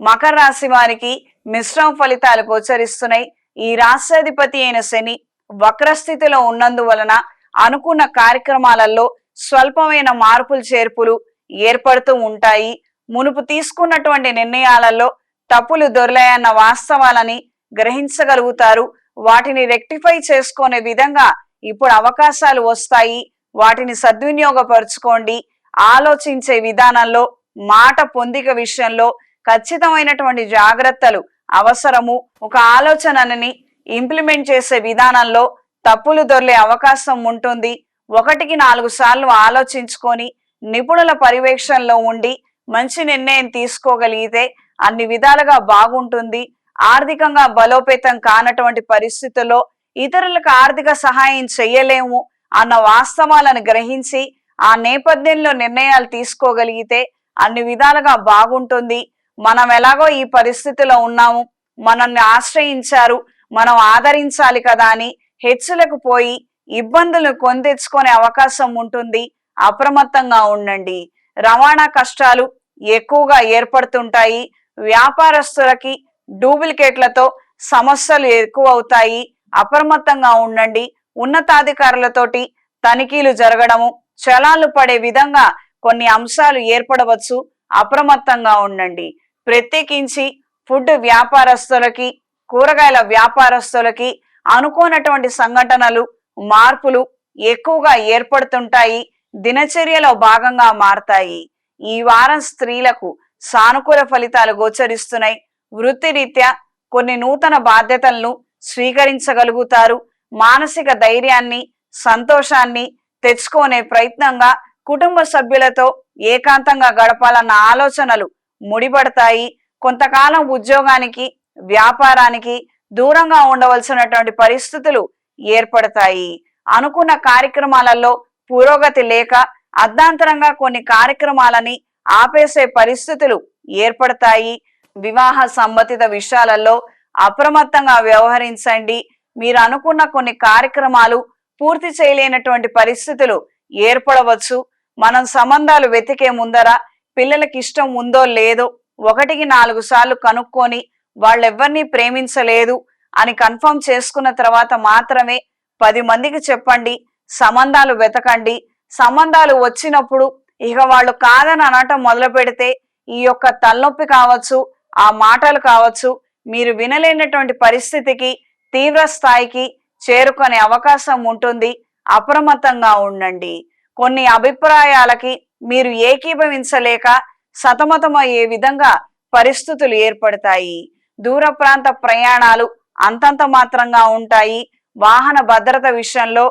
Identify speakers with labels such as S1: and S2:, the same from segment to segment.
S1: మకర రాశి వారికి మిశ్రమ ఫలితాలు గోచరిస్తున్నాయి ఈ రాష్ట్రాధిపతి అయిన శని వక్రస్థితిలో ఉన్నందువలన అనుకున్న కార్యక్రమాలలో స్వల్పమైన మార్పులు చేర్పులు ఏర్పడుతూ ఉంటాయి. మునుపు తీసుకున్నటువంటి నిర్ణయాలలో తప్పులు దొరలాయన్న వాస్తవాలని గ్రహించగలుగుతారు. వాటిని రెక్టిఫై చేసుకునే విధంగా ఇప్పుడు అవకాశాలు వస్తాయి. వాటిని సద్వినియోగపరుచుకోండి. ఆలోచించే విధానంలో మాట పొందిక విషయంలో ఖచ్చితమైనటువంటి జాగ్రత్తలు అవసరము ఒక ఆలోచనని ఇంప్లిమెంట్ చేసే విధానంలో తప్పులు దొర్లే అవకాశం ఉంటుంది. ఒకటికి నాలుగు సార్లు ఆలోచించుకొని నిపుణుల పర్యవేక్షణలో ఉండి మంచి నిర్ణయం తీసుకోగలిగితే అన్ని విధాలుగా బాగుంటుంది. ఆర్థికంగా బలోపేతం కానటువంటి పరిస్థితుల్లో ఇతరులకు ఆర్థిక సహాయం చెయ్యలేము అన్న వాస్తవాలను గ్రహించి ఆ నేపథ్యంలో నిర్ణయాలు తీసుకోగలిగితే అన్ని విధాలుగా బాగుంటుంది. మనం ఎలాగో ఈ పరిస్థితిలో ఉన్నాము మనల్ని ఆశ్రయించారు మనం ఆదరించాలి కదా అని హెచ్చులకు పోయి ఇబ్బందులు కొందెచ్చుకునే అవకాశం ఉంటుంది. అప్రమత్తంగా ఉండండి. రవాణా కష్టాలు ఎక్కువగా ఏర్పడుతుంటాయి. వ్యాపారస్తులకి డూప్లికేట్లతో సమస్యలు ఎక్కువ అవుతాయి అప్రమత్తంగా ఉండండి. ఉన్నతాధికారులతోటి తనిఖీలు జరగడము చలాలు పడే విధంగా కొన్ని అంశాలు ఏర్పడవచ్చు. అప్రమత్తంగా ఉండండి. ప్రత్యేకించి ఫుడ్ వ్యాపారస్తులకి కూరగాయల వ్యాపారస్తులకి అనుకోనటువంటి సంఘటనలు మార్పులు ఎక్కువగా ఏర్పడుతుంటాయి దినచర్యలో భాగంగా మారతాయి. ఈ వారం స్త్రీలకు సానుకూల ఫలితాలు గోచరిస్తున్నాయి. వృత్తిరీత్యా కొన్ని నూతన బాధ్యతలను స్వీకరించగలుగుతారు. మానసిక ధైర్యాన్ని సంతోషాన్ని తెచ్చుకునే ప్రయత్నంగా కుటుంబ సభ్యులతో ఏకాంతంగా గడపాలన్న ఆలోచనలు ముడిపడతాయి. కొంతకాలం ఉద్యోగానికి వ్యాపారానికి దూరంగా ఉండవలసినటువంటి పరిస్థితులు ఏర్పడతాయి. అనుకున్న కార్యక్రమాలలో పురోగతి లేక అర్ధాంతరంగా కొన్ని కార్యక్రమాలని ఆపేసే పరిస్థితులు ఏర్పడతాయి. వివాహ సంబంధిత విషయాలలో అప్రమత్తంగా వ్యవహరించండి. మీరు అనుకున్న కొన్ని కార్యక్రమాలు పూర్తి చేయలేనటువంటి పరిస్థితులు ఏర్పడవచ్చు. మనం సంబంధాలు వెతికే ముందర పిల్లలకి ఇష్టం ఉందో లేదో ఒకటికి నాలుగు సార్లు కనుక్కొని వాళ్ళెవ్వరినీ ప్రేమించలేదు అని కన్ఫర్మ్ చేసుకున్న తర్వాత మాత్రమే పది మందికి చెప్పండి సంబంధాలు వెతకండి. సంబంధాలు వచ్చినప్పుడు ఇక వాళ్ళు కాదని అనటం మొదలు పెడితే ఈ యొక్క తలనొప్పి కావచ్చు ఆ మాటలు కావచ్చు మీరు వినలేనటువంటి పరిస్థితికి తీవ్ర స్థాయికి చేరుకునే అవకాశం ఉంటుంది. అప్రమత్తంగా ఉండండి. కొన్ని అభిప్రాయాలకి మీరు ఏకీభవించలేక సతమతమయ్యే విధంగా పరిస్థితులు ఏర్పడతాయి. దూర ప్రాంత ప్రయాణాలు అంతంత మాత్రంగా ఉంటాయి. వాహన భద్రత విషయంలో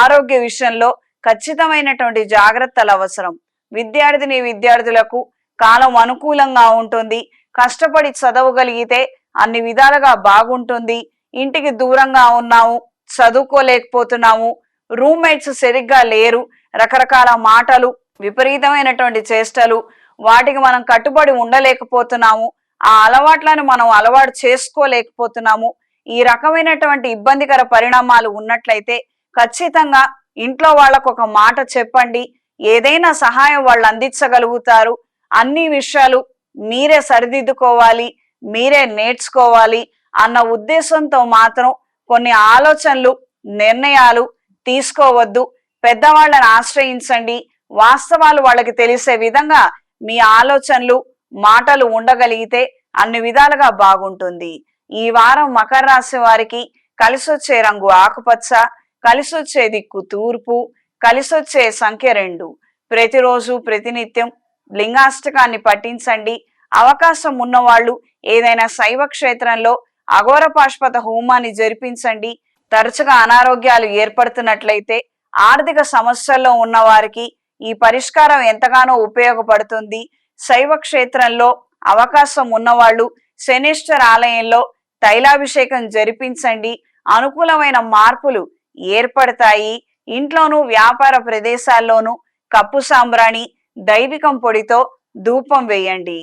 S1: ఆరోగ్య విషయంలో ఖచ్చితమైనటువంటి జాగ్రత్తలు అవసరం. విద్యార్థిని విద్యార్థులకు కాలం అనుకూలంగా ఉంటుంది. కష్టపడి చదవగలిగితే అన్ని విధాలుగా బాగుంటుంది. ఇంటికి దూరంగా ఉన్నాము చదువుకోలేకపోతున్నాము రూమ్మేట్స్ సరిగ్గా లేరు రకరకాల మాటలు విపరీతమైనటువంటి చేష్టలు వాటికి మనం కట్టుబడి ఉండలేకపోతున్నాము ఆ అలవాట్లను మనం అలవాటు చేసుకోలేకపోతున్నాము ఈ రకమైనటువంటి ఇబ్బందికర పరిణామాలు ఉన్నట్లయితే ఖచ్చితంగా ఇంట్లో వాళ్ళకు ఒక మాట చెప్పండి ఏదైనా సహాయం వాళ్ళు అందించగలుగుతారు అన్ని విషయాలు మీరే సరిదిద్దుకోవాలి మీరే నేర్చుకోవాలి అన్న ఉద్దేశంతో మాత్రం కొన్ని ఆలోచనలు నిర్ణయాలు తీసుకోవద్దు పెద్దవాళ్ళని ఆశ్రయించండి వాస్తవాలు వాళ్ళకి తెలిసే విధంగా మీ ఆలోచనలు మాటలు ఉండగలిగితే అన్ని విధాలుగా బాగుంటుంది. ఈ వారం మకర రాశి వారికి కలిసొచ్చే రంగు ఆకుపచ్చ కలిసొచ్చే దిక్కు తూర్పు కలిసొచ్చే సంఖ్య రెండు. ప్రతిరోజు ప్రతినిత్యం లింగాష్టకాన్ని పఠించండి. అవకాశం ఉన్నవాళ్ళు ఏదైనా శైవ క్షేత్రంలో అఘోర పాష్పత హోమాన్ని జరిపించండి. తరచుగా అనారోగ్యాలు ఏర్పడుతున్నట్లయితే ఆర్థిక సమస్యల్లో ఉన్న వారికి ఈ పరిష్కారం ఎంతగానో ఉపయోగపడుతుంది. శైవ క్షేత్రంలో అవకాశం ఉన్నవాళ్ళు శనిశ్వర ఆలయంలో తైలాభిషేకం జరిపించండి. అనుకూలమైన మార్పులు ఏర్పడతాయి. ఇంట్లోనూ వ్యాపార ప్రదేశాల్లోనూ కప్పు సాంబ్రాణి దైవికం పొడితో ధూపం వేయండి.